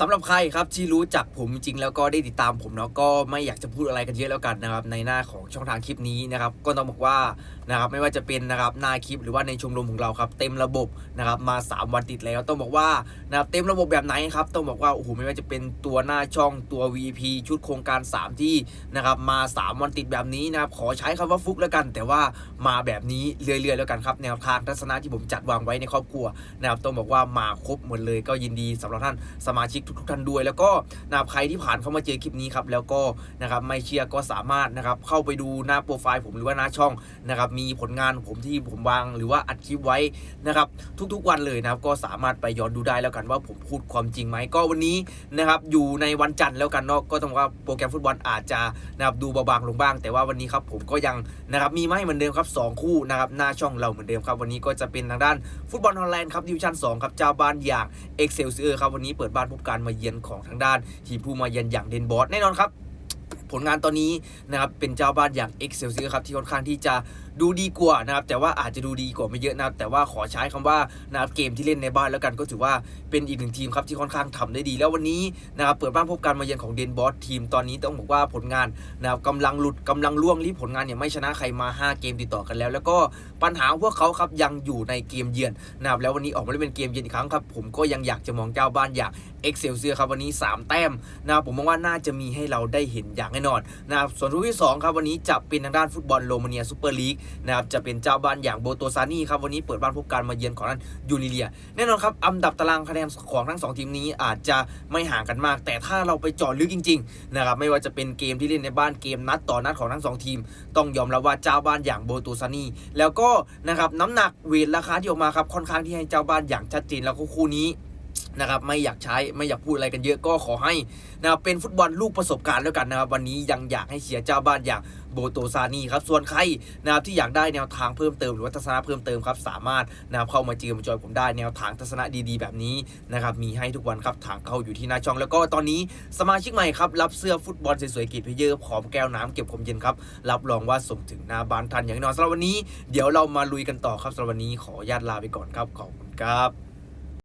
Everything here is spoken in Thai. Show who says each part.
Speaker 1: สำหรับใครครับที่รู้จักผมจริงแล้วก็ได้ติดตามผมเนาะก็ไม่อยากจะพูดอะไรกันเยอะแล้วกันนะครับในหน้าของช่องทางคลิปนี้นะครับก็ต้องบอกว่านะครับไม่ว่าจะเป็นนะครับหน้าคลิปหรือว่าในชมรมของเราครับเต็มระบบนะครับมา 3 วันติดแล้วต้องบอกว่านะครับเต็มระบบแบบไหนครับต้องบอกว่าโอ้โหไม่ว่าจะเป็นตัวหน้าช่องตัว VP ชุดโครงการ 3 ที่นะครับมา 3 วันติดแบบนี้นะครับขอใช้คำว่าฟุกแล้วกัน แต่ว่ามาแบบนี้เรื่อยๆแล้วกันครับแนวทางทัศนะที่ผมจัดวางไว้ในครอบครัวนะครับต้องบอกว่ามาครบหมดเลยก็ยินดีสำหรับท่านสมาชิกทุกๆท่านด้วย แล้วก็นะครับใครที่ผ่านเข้ามาเจอคลิปนี้ครับแล้วก็นะครับไม่เชื่อก็สามารถนะครับเข้าไปดูหน้าโปรไฟล์ผมหรือว่าหน้าช่องนะครับมีผลงานผมที่ผมวางหรือว่าอัดคลิปไว้นะครับทุกๆวันเลยนะครับก็สามารถไปย้อนดูได้แล้วกันว่าผมพูดความจริงไหมก็วันนี้นะครับอยู่ในวันจันทร์แล้วกันเนาะก็ต้องว่าโปรแกรมฟุตบอลอาจจะนะครับดูเบาบางลงบ้าง แต่ว่าวันนี้ครับผมก็ยังนะครับมีไมาให้เหมือนเดิมครับสองคู่นะครับหน้าช่องเราเหมือนเดิมครับ วันนี้ก็จะเป็นทางด้านฟุตบอลฮอลแลนด์ครับดิวิชั่น2ครับเจ้าบ้านอย่างเอ็กเซลเซอร์ครับวันนี้เปิดบ้านพบการมาเยือนของทางด้านทีมผู้มาเยือนอย่างเดนบอสแน่นอนครับ ผลงานตอนนี้นะครับเป็นเจ้าบ้านอย่างเอ็กเซลซีครับที่ค่อนข้างที่จะ ดูดีกว่านะครับแต่ว่าอาจจะดูดีกว่าไม่เยอะนะครับแต่ว่าขอใช้คำว่านะครับเกมที่เล่นในบ้านแล้วกันก็ถือว่าเป็นอีกหนึ่งทีมครับที่ค่อนข้างทำได้ดี แล้ววันนี้นะครับเปิดบ้านพบการมาเยือนของเดนบอสทีมตอนนี้ต้องบอกว่าผลงานนะครับกำลังหลุดกำลังล่วงรีบผลงานเนี่ยไม่ชนะใครมา 5 เกมติดต่อกันแล้ว แล้วก็ปัญหาพวกเขาครับยังอยู่ในเกมเยือนนะครับแล้ววันนี้ออกมาเล่นเป็นเกมเยือนอีกครั้งครับผมก็ยังอยากจะมองเจ้าบ้านอย่าง e x c e l s i o r ครับวันนี้ 3 แต้มนะครับผมมองว่าน่าจะมีให้เราได้เห็นอย่างแน่นอนนะครับส่วนรูปที่2ครับวันนี้จะเป็นทางด้านฟุตบอลโรมาเนียซูเปอร์ลีกนะครับจะเป็นเจ้าบ้านอย่างโบโตซานี่ครับวันนี้เปิดบ้านพบการมาเยือนของนั้นยูนิเลีย แน่นอนครับอันดับตารางคะแนนของทั้งสองทีมนี้อาจจะไม่ห่างกันมาก แต่ถ้าเราไปเจาะลึกจริงๆนะครับไม่ว่าจะเป็นเกมที่เล่นในบ้านเกมนัดต่อนัดของทั้งสองทีม ต้องยอมรับว่าเจ้าบ้านอย่างโบโตซานี่แล้วก็นะครับน้ำหนักเวทราคาที่ออกมาครับค่อนข้างที่ให้เจ้าบ้านอย่างชัดเจนแล้วก็คู่นี้ นะครับไม่อยากใช้ไม่อยากพูดอะไรกันเยอะก็ขอให้นะครับเป็นฟุตบอลลูกประสบการณ์แล้วกันนะครับวันนี้ยังอยากให้เชียร์เจ้าบ้านอย่างโบโตซานีครับส่วนใครนะครับที่อยากได้แนวทางเพิ่มเติมหรือว่าทัศนะเพิ่มเติมครับสามารถนะครับเข้ามาเจอมาจอยผมได้แนวทางทัศนะดีๆ แบบนี้นะครับมีให้ทุกวันครับทางเข้าอยู่ที่หน้าช่อง แล้วก็ตอนนี้สมาชิกใหม่ครับรับเสื้อฟุตบอลสวยๆกีดเพเยอร์พร้อมแก้วน้ำเก็บความเย็นครับรับรองว่าส่งถึงหน้าบ้านทันอย่างแน่นอนสำหรับวันนี้ เดี๋ยวเรามาลุยกันต่อครับสำหรับวันนี้ขออนุญาตลาไปก่อนครับขอบคุณครับ